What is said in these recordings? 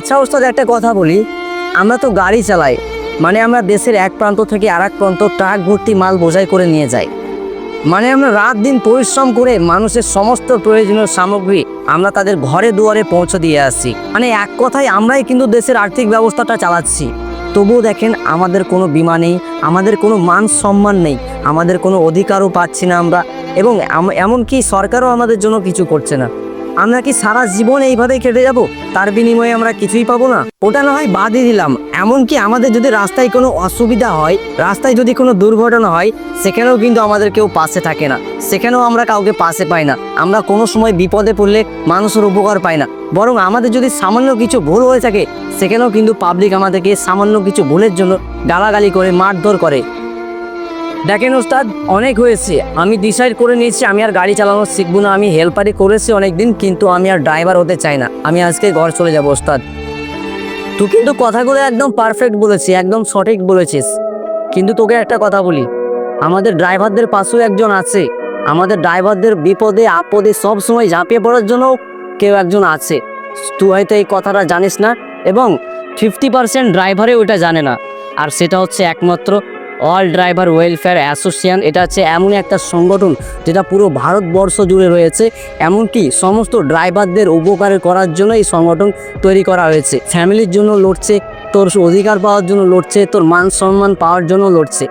আচ্ছা ওস্তাদ, একটা কথা বলি। আমরা তো গাড়ি চালাই মানে আমরা দেশের এক প্রান্ত থেকে আর এক প্রান্ত ট্রাক ভর্তি মাল বোঝাই করে নিয়ে যাই। মানে আমরা রাত দিন পরিশ্রম করে মানুষের সমস্ত প্রয়োজনীয় সামগ্রী আমরা তাদের ঘরে দুয়ারে পৌঁছে দিয়ে আসছি। মানে এক কথায় আমরাই কিন্তু দেশের আর্থিক ব্যবস্থাটা চালাচ্ছি। তবুও দেখেন, আমাদের কোনো বিমা নেই, আমাদের কোনো মান সম্মান নেই, আমাদের কোনো অধিকারও পাচ্ছি না আমরা, এবং এম- এমনকি সরকারও আমাদের জন্য কিছু করছে না। আমরা কি সারা জীবন এইভাবেই কেটে যাব? তার বিনিময়ে আমরা কিছুই পাবো না। ওটা না হয় বাদই দিলাম। এমনকি আমাদের যদি রাস্তায় কোনো অসুবিধা হয়, রাস্তায় যদি কোনো দুর্ঘটনা হয়, সেখানেও কিন্তু আমাদের কেউ পাশে থাকে না। সেখানেও আমরা কাউকে পাশে পাই না। আমরা কোনো সময় বিপদে পড়লে মানুষের উপকার পাই না। বরং আমাদের যদি সামান্য কিছু ভুল হয়ে থাকে, সেখানেও কিন্তু পাবলিক আমাদেরকে সামান্য কিছু ভুলের জন্য গালাগালি করে, মারধর করে। দেখেন ওস্তাদ, অনেক হয়েছে। আমি ডিসাইড করে নিয়েছি, আমি আর গাড়ি চালানো শিখব না। আমি হেল্পারই করেছি অনেক দিন কিন্তু আমি আর ড্রাইভার হতে চাই না। আমি আজকে ঘর চলে যাব, ওস্তাদ। তুই কিন্তু কথাগুলো একদম পারফেক্ট বলেছিস, একদম সঠিক বলেছিস। কিন্তু তোকে একটা কথা বলি, আমাদের ড্রাইভারদের পাশেও একজন আছে। আমাদের ড্রাইভারদের বিপদে, আপদে সব সময় ঝাঁপিয়ে পড়ার জন্য কেউ একজন আছে। তুই হয়তো এই কথাটা জানিস না, এবং ফিফটি পার্সেন্ট ড্রাইভারে ওটা জানে না। আর সেটা হচ্ছে একমাত্র অল ড্রাইভার ওয়েলফেয়ার অ্যাসোসিয়েশন এটা হচ্ছে এমন একটা সংগঠন যেটা পুরো ভারতবর্ষ জুড়ে রয়েছে, এমনকি সমস্ত ড্রাইভারদের উপকার করার জন্য এই সংগঠন তৈরি করা হয়েছে। ফ্যামিলির জন্য লড়ছে, তোর অধিকার পাওয়ার জন্য লড়ছে, তোর মান সম্মান পাওয়ার জন্য লড়ছে।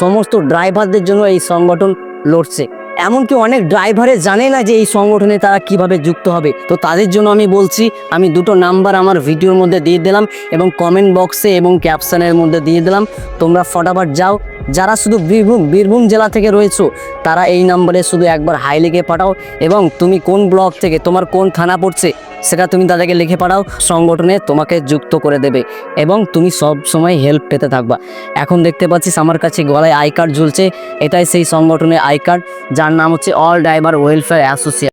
সমস্ত ড্রাইভারদের জন্য এই সংগঠন লড়ছে। এমনকি অনেক ড্রাইভারে জানে না যে এই সংগঠনে তারা কীভাবে যুক্ত হবে। তো তাদের জন্য আমি বলছি, আমি দুটো নাম্বার আমার ভিডিওর মধ্যে দিয়ে দিলাম এবং কমেন্ট বক্সে এবং ক্যাপশানের মধ্যে দিয়ে দিলাম। তোমরা ফটাফট যাও। যারা শুধু বীরভূম বীরভূম জেলা থেকে রয়েছো, তারা এই নাম্বারে শুধু একবার হাই লিখে পাঠাও এবং তুমি কোন ব্লক থেকে, তোমার কোন থানা পড়ছে সেটা তুমি তাদেরকে লিখে পাঠাও, সংগঠনে তোমাকে যুক্ত করে দেবে এবং তুমি সব সময় হেল্প পেতে থাকবা। এখন দেখতে পাচ্ছিস আমার কাছে গলায় আই কার্ড ঝুলছে, এটাই সেই সংগঠনের আই কার্ড যার নাম হচ্ছে অল ড্রাইভার ওয়েলফেয়ার অ্যাসোসিয়েশন